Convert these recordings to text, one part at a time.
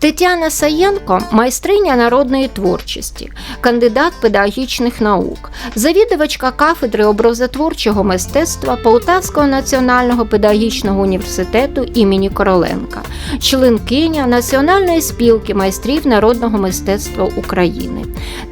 Тетяна Саєнко майстриня народної творчості, кандидат педагогічних наук, завідувачка кафедри образотворчого мистецтва Полтавського національного педагогічного університету імені Короленка, членкиня Національної спілки майстрів народного мистецтва України.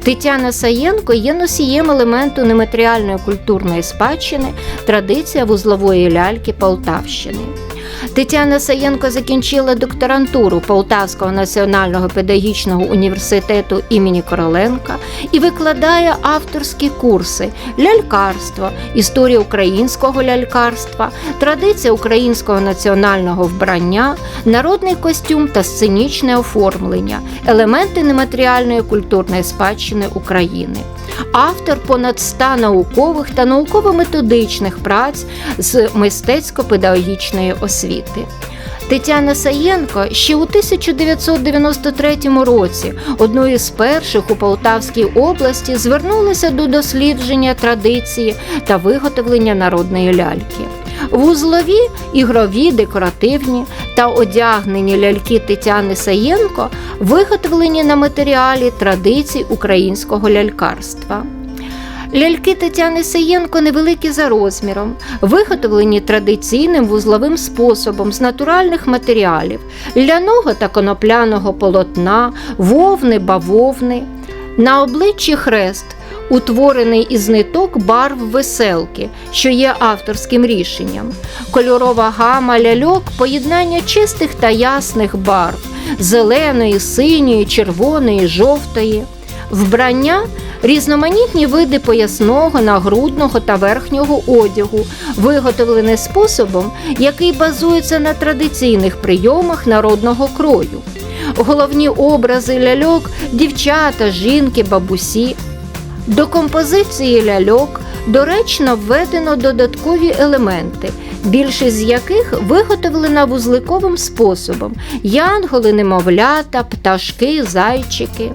Тетяна Саєнко є носієм елементу нематеріальної культурної спадщини, традиція вузлової ляльки Полтавщини. Тетяна Саєнко закінчила докторантуру Полтавського національного педагогічного університету імені Короленка і викладає авторські курси лялькарство, історія українського лялькарства, традиція українського національного вбрання, народний костюм та сценічне оформлення, елементи нематеріальної культурної спадщини України. Автор понад 100 наукових та науково-методичних праць з мистецько-педагогічної освіти. Тетяна Саєнко ще у 1993 році, одною з перших у Полтавській області, звернулася до дослідження традиції та виготовлення народної ляльки. Вузлові, ігрові, декоративні та одягнені ляльки Тетяни Саєнко виготовлені на матеріалі традицій українського лялькарства. Ляльки Тетяни Саєнко невеликі за розміром, виготовлені традиційним вузловим способом з натуральних матеріалів ляного та конопляного полотна, вовни, бавовни. На обличчі хрест, утворений із ниток барв веселки, що є авторським рішенням. Кольорова гама ляльок поєднання чистих та ясних барв зеленої, синьої, червоної, жовтої. Вбрання різноманітні види поясного, нагрудного та верхнього одягу, виготовлене способом, який базується на традиційних прийомах народного крою. Головні образи ляльок дівчата, жінки, бабусі. До композиції ляльок доречно введено додаткові елементи, більшість з яких виготовлена вузликовим способом: янголи, немовлята, пташки, зайчики.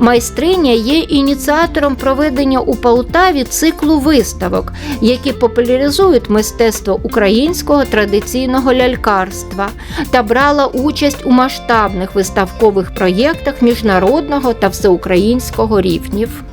Майстриня є ініціатором проведення у Полтаві циклу виставок, які популяризують мистецтво українського традиційного лялькарства та брала участь у масштабних виставкових проєктах міжнародного та всеукраїнського рівнів.